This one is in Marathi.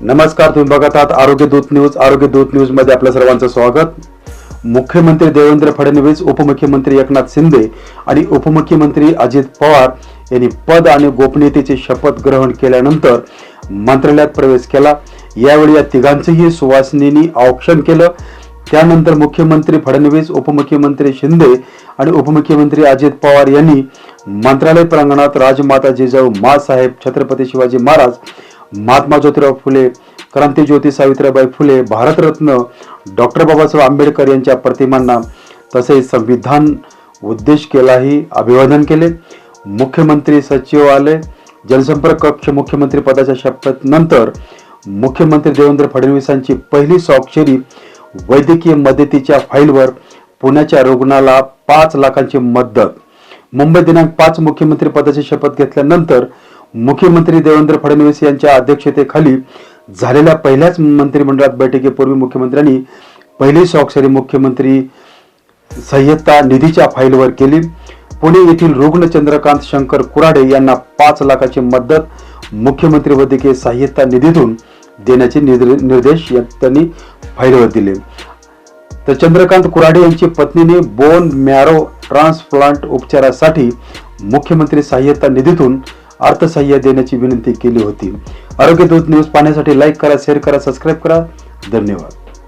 नमस्कार तुम्ही बघत आहात आरोग्य दूत न्यूज. आरोग्य दूत न्यूजमध्ये आपल्या सर्वांचं स्वागत. मुख्यमंत्री देवेंद्र फडणवीस उपमुख्यमंत्री एकनाथ शिंदे आणि उपमुख्यमंत्री अजित पवार यांनी पद आणि गोपनीयतेची शपथ ग्रहण केल्यानंतर मंत्रालयात प्रवेश केला. यावेळी या तिघांचंही सुवासिनींनी औक्षण केलं. त्यानंतर मुख्यमंत्री फडणवीस उपमुख्यमंत्री शिंदे आणि उपमुख्यमंत्री अजित पवार यांनी मंत्रालय प्रांगणात राजमाता जिजाऊ मासाहेब छत्रपती शिवाजी महाराज महात्मा ज्योतिराव फुले क्रांतीज्योती सावित्रीबाई फुले भारतरत्न डॉक्टर बाबासाहेब आंबेडकर यांच्या प्रतिमांना तसेच संविधान उद्देश केलाही अभिवादन केले. मुख्यमंत्री सचिवालय जनसंपर्क कक्ष मुख्यमंत्री पदाच्या शपथनंतर मुख्यमंत्री देवेंद्र फडणवीसांची पहिली स्वाक्षरी वैद्यकीय मदतीच्या फाईलवर पुण्याच्या रुग्णाला पाच लाखांची मदत मुंबई दिनांक पाच मुख्यमंत्री पदाची शपथ घेतल्यानंतर मुख्यमंत्री देवेंद्र फडणवीस यांच्या अध्यक्षतेखाली झालेल्या पहिल्याच मंत्रिमंडळात बैठकीपूर्वी मुख्यमंत्र्यांनी पहिली स्वाक्षरी मुख्यमंत्री सह्यता निधीच्या फाईलवर केली. पुणे येथील रुग्ण चंद्रकांत शंकर कुराडे यांना पाच लाखाची मदत मुख्यमंत्री वैद्यकीय सहाय्यता निधीतून देण्याचे निर्देश त्यांनी फाईलवर दिले. तर चंद्रकांत कुराडे यांची पत्नीने बोन मॅरो ट्रान्सप्लांट उपचारासाठी मुख्यमंत्री सहाय्यता निधीतून अर्थसहाय्य देण्याची विनंती केली होती. आरोग्य दूत न्यूज पाहण्यासाठी लाईक करा शेअर करा सबस्क्राईब करा. धन्यवाद.